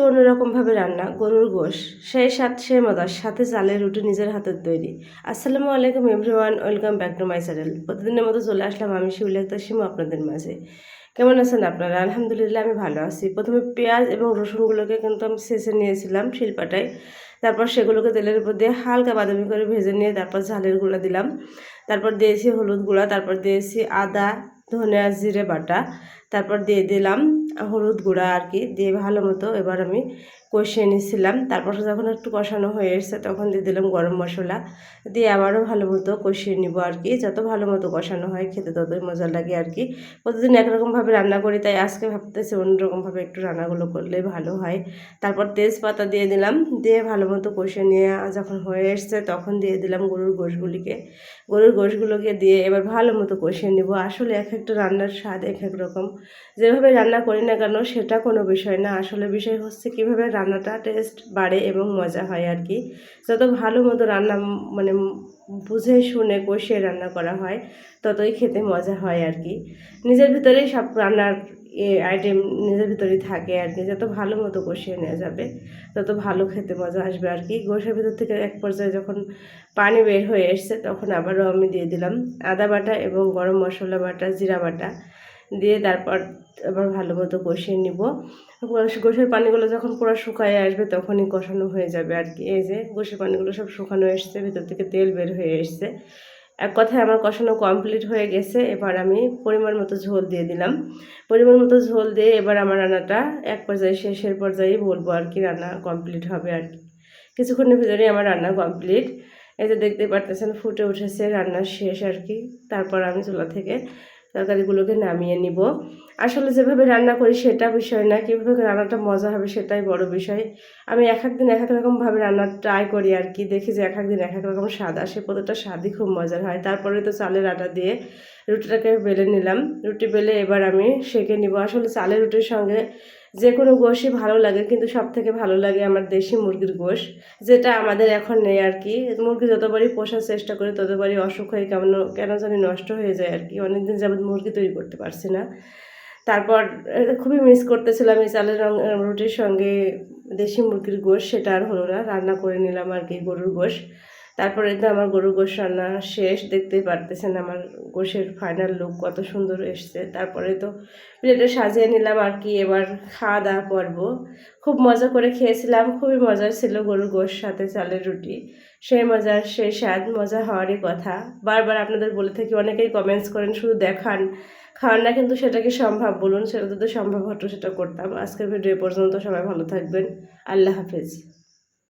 একটু অন্যরকমভাবে রান্না, গরুর গোশ, সেই স্বাদ সে মজার সাথে চালের রুটি নিজের হাতের তৈরি। আসসালামু আলাইকুম everyone, welcome back to my channel. প্রতিদিনের মতো চলে আসলাম আমি শিউলি একটা সিমু আপনাদের মাঝে। কেমন আছেন আপনারা? আলহামদুলিল্লাহ আমি ভালো আছি। প্রথমে পেঁয়াজ এবং রসুনগুলোকে কিন্তু আমি শেষে নিয়েছিলাম শিলপাটায়। তারপর সেগুলোকে তেলের উপর দিয়ে হালকা বাদামি করে ভেজে নিয়ে তারপর ঝালের গুঁড়া দিলাম। তারপর দিয়েছি হলুদ গুঁড়া, তারপর দিয়েছি আদা ধনে জিরে বাটা। তারপর দিয়ে দিলাম হলুদ গুঁড়া আর কি দিয়ে ভালো মতো এবার আমি কষিয়ে নিয়েছিলাম। তারপর যখন একটু কষানো হয়ে এসছে, তখন দিয়ে দিলাম গরম মশলা। দিয়ে আবারও ভালো মতো কষিয়ে নিব আর কি। যত ভালো মতো কষানো হয়, খেতে ততই মজা লাগে আর কি। প্রতিদিন একরকমভাবে রান্না করি, তাই আজকে ভাবতেছি অন্যরকমভাবে একটু রান্নাগুলো করলে ভালো হয়। তারপর তেজপাতা দিয়ে দিলাম। দিয়ে ভালো মতো কষিয়ে নিয়ে যখন হয়ে এসছে, তখন দিয়ে দিলাম গরুর গোশগুলিকে। গরুর গোশগুলোকে দিয়ে এবার ভালো মতো কষিয়ে নেব। আসলে এক একটা রান্নার স্বাদ এক এক রকম। যেভাবে রান্না করি না কেন, সেটা কোনো বিষয় না। আসলে বিষয় হচ্ছে কীভাবে রান্নাটা টেস্ট বাড়ে এবং মজা হয় আর কি। যত ভালো মতো রান্না মানে বুঝে শুনে কষিয়ে রান্না করা হয়, ততই খেতে মজা হয় আর কি। নিজের ভিতরেই সব রান্নার এ আইটেম নিজের ভিতরেই থাকে আর কি। যত ভালো মতো কষিয়ে নেওয়া যাবে, তত ভালো খেতে মজা আসবে আর কি। গোশের ভিতর থেকে এক পর্যায়ে যখন পানি বের হয়ে এসছে, তখন আবারও আমি দিয়ে দিলাম আদা বাটা এবং গরম মশলা বাটা, জিরা বাটা। দিয়ে তারপর আবার ভালো মতো কষিয়ে নিব। গোশের পানিগুলো যখন পুরো শুকায় আসবে তখনই কষানো হয়ে যাবে আর কি। এই যে গোশের পানিগুলো সব শুকানো এসছে, ভিতর থেকে তেল বের হয়ে এসছে। এক কথায় আমার কষানো কমপ্লিট হয়ে গেছে, এবার আমি পরিমাণ মতো ঝোল দিয়ে দিলাম। পরিমাণ মতো ঝোল দিয়ে এবার আমার রান্নাটা এক পর্যায়ে শেষের পর্যায়ে বলব আর কি, রান্না কমপ্লিট হবে আর কি। কিছুক্ষণের ভিতরেই আমার রান্না কমপ্লিট এই যে দেখতে পারতেছেন, ফুটে উঠেছে রান্নার শেষ আর কি। তারপর আমি চুলা থেকে তরকারিগুলোকে নামিয়ে নিব। আসলে যেভাবে রান্না করি সেটা বিষয় না, কীভাবে রান্নাটা মজা হবে সেটাই বড় বিষয়। আমি এক একদিন এক এক রকমভাবে রান্না ট্রাই করি আর কি, দেখি যে এক একদিন এক এক রকম স্বাদ আসে, প্রতিটা স্বাদই খুব মজার হয়। তারপরে তো চালের আটা দিয়ে রুটিটাকে বেলে নিলাম। রুটি বেলে এবার আমি সেঁকে নিব। আসলে চালের রুটির সঙ্গে যে কোনো গোশই ভালো লাগে, কিন্তু সব থেকে ভালো লাগে আমার দেশি মুরগির গোশ, যেটা আমাদের এখন নেই আর কি। মুরগি যতবারই পোষার চেষ্টা করি ততবারই অসুখ হয়ে কেমন কেন জানি নষ্ট হয়ে যায় আর কি। অনেকদিন যাবত মুরগি তৈরি করতে পারছি না। তারপর খুবই মিস করতেছিলাম এই চালের রং রুটির সঙ্গে দেশি মুরগির গোশ, সেটা আর হলো না। রান্না করে নিলাম আর কি, গরুর গোশ। তারপরে তো আমার গরুর গোশ রান্না শেষ, দেখতেই পারতেছেন আমার গোশের ফাইনাল লুক কত সুন্দর এসছে। তারপরে তো প্লেটে সাজিয়ে নিলাম আর কি, এবার খাওয়া দাওয়া করব। খুব মজা করে খেয়েছিলাম, খুবই মজা ছিল গরুর গোশ সাথে চালের রুটি। সেই মজার সেই স্বাদ, মজা হওয়ারই কথা। বারবার আপনাদের বলে থাকি, অনেকেই কমেন্টস করেন, শুধু দেখান। খাওয়ান না, কিন্তু সেটাকে সম্ভব? বলুন, সেটা তো সম্ভব হতো, সেটা করতাম। আজকের ভিডিও পর্যন্ত সবাই ভালো থাকবেন। আল্লাহ হাফেজ।